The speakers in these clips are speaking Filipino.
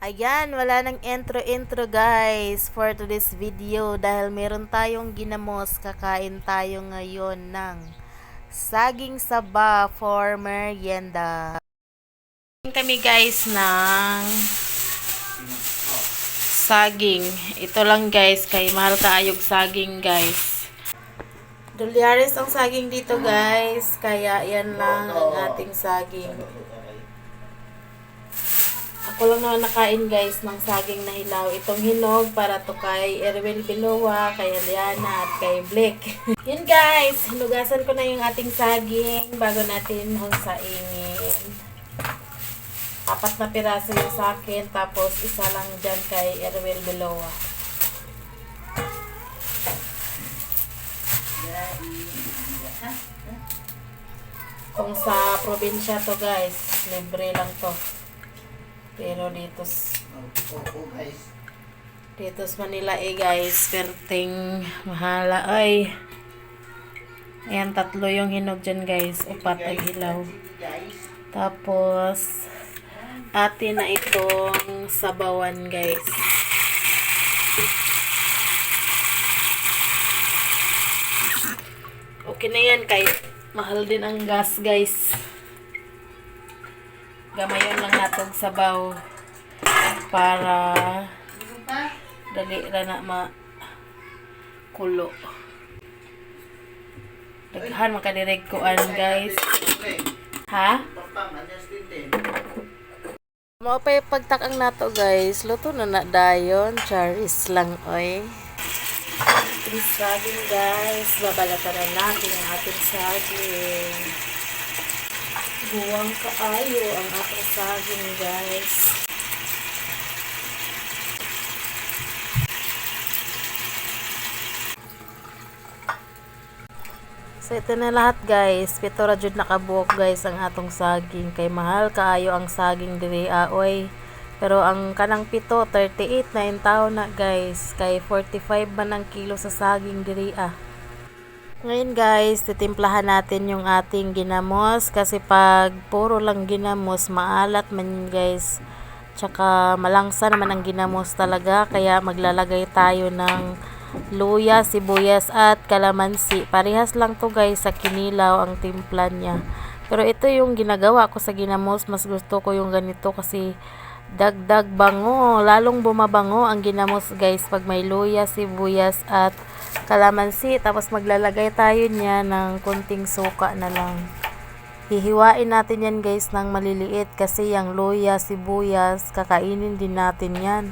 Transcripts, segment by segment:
Ayan, wala nang intro-intro guys for today's video dahil meron tayong ginamos. Kakain tayo ngayon ng saging saba for merienda. Kami guys ng saging. Ito lang guys, kay mahal kaayog saging guys. Dolyares ang saging dito guys, kaya yan lang ang ating saging. Ako lang naman nakain guys ng saging na hilaw. Itong hinog para to kay Erwin Bilowa, kay Aliana at kay Blake. Yun guys, hinugasan ko na yung ating saging bago natin hangsaingin. Apat na piraso yung sa akin, tapos isa lang dyan kay Erwin Bilowa. Kung sa probinsya to guys, libre lang to. Pero dito dito sa Manila eh guys, perting mahala ay. Ayan, tatlo yung hinog dyan guys. Upat ay hilaw. Tapos, atin na itong sabawan guys. Okay na yan kay mahal din ang gas guys. Gamayon lang natog sabaw para dali ra na ma kulo. Daghan makadirig kuan guys. Ha? Mao pa yung pagtakang nato guys. Luto na na dayon. Charis lang oy. Ating saging guys. Babalatan na natin ang ating saging. Buwang kaayo ang ating saging guys. So ito na lahat guys. Pito ra jud nakabuok guys ang atong saging kay mahal kaayo ang saging diri aoy. Pero ang kanang pito 38 na yung tao na guys. Kay 45 man ang kilo sa saging diri ah. Ngayon guys, titimplahan natin yung ating ginamos kasi pag puro lang ginamos, maalat man guys. Tsaka malangsa naman ang ginamos talaga kaya maglalagay tayo ng luya, sibuyas at kalamansi. Parehas lang to guys sa kinilaw ang timpla niya. Pero ito yung ginagawa ko sa ginamos, mas gusto ko yung ganito kasi dagdag bango, lalong bumabango ang ginamos guys pag may luya, sibuyas at kalamansi. Tapos maglalagay tayo niya ng kunting suka na lang. Hihiwain natin yan guys ng maliliit kasi yung luya, sibuyas, kakainin din natin yan.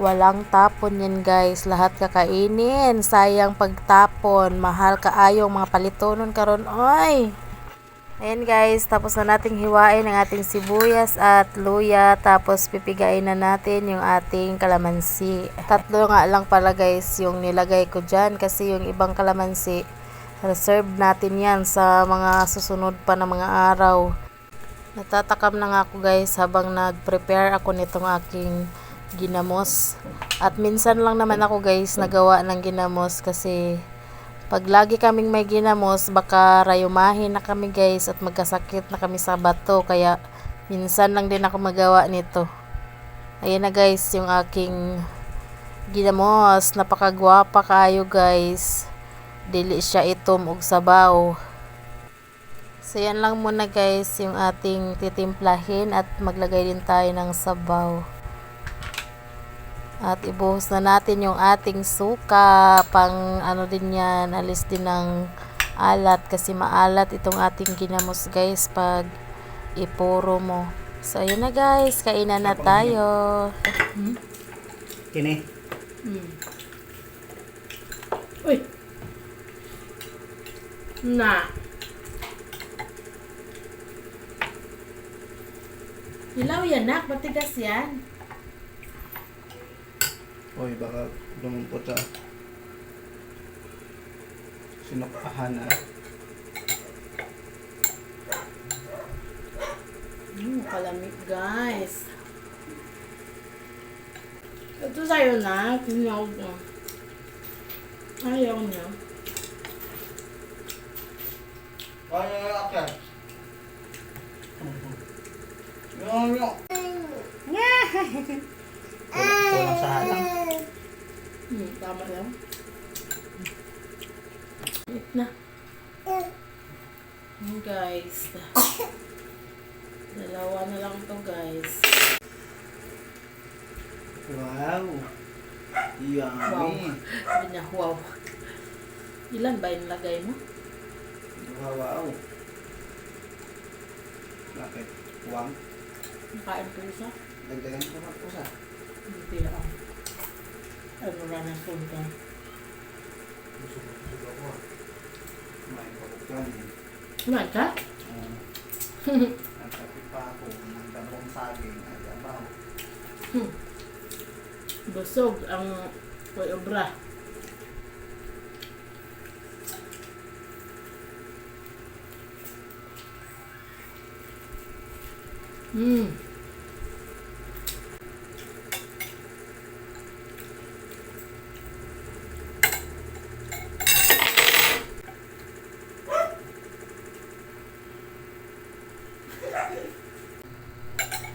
Walang tapon yan guys, lahat kakainin. Sayang pagtapon, mahal kaayong mga palitonon karon oy. Ayan guys, tapos na nating hiwain ang ating sibuyas at luya. Tapos pipigain na natin yung ating kalamansi. Tatlo nga lang pala guys yung nilagay ko dyan kasi yung ibang kalamansi, reserve natin yan sa mga susunod pa na mga araw. Natatakam na nga ako guys habang nag-prepare ako nitong aking ginamos. At minsan lang naman ako guys nagawa ng ginamos kasi pag lagi kaming may ginamos, baka rayumahin na kami guys at magkasakit na kami sa bato. Kaya minsan lang din ako magawa nito. Ayan na guys yung aking ginamos. Napakagwapa kayo guys. Dili siya itom og sabaw. So yan lang muna guys yung ating titimplahin at maglagay din tayo ng sabaw. At ibuhos na natin yung ating suka. Pang ano din yan, alis din ng alat. Kasi maalat itong ating ginamos guys pag ipuro mo. So ayun na guys, kainan na tayo. Kini. Uy! Na! Hilaw yan nak, matigas yan. Oy, baka lumumpot sa sinukpahan na. Hmm, kalamig guys. Ito sa'yo na, tinawag mo. Ayaw niya. Ay, ay, okay. Yung, yung. Nga! Kulang sa halang. Hmm, tama lang. Wait na. Hmm, guys. Dalawa na lang to guys. Wow. Yummy. Wow. Sabi niya, wow. Ilan ba yung lagay mo? Wow, wow. Bakit? Wang? Nakain ko isa? Dagdagan ko na po sa. Hindi lang. Ay, wala na sundan. May pagkukulan eh. Kumain ka? Uh, Nagkapit pa ako ng dalawang saging at abaw. Busog ang koy obra.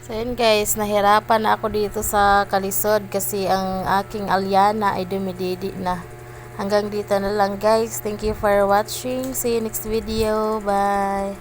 So yun guys, nahirapan na ako dito sa kalisod kasi ang aking alyana ay dumididi na. Hanggang dito na lang guys. Thank you for watching. See you next video. Bye.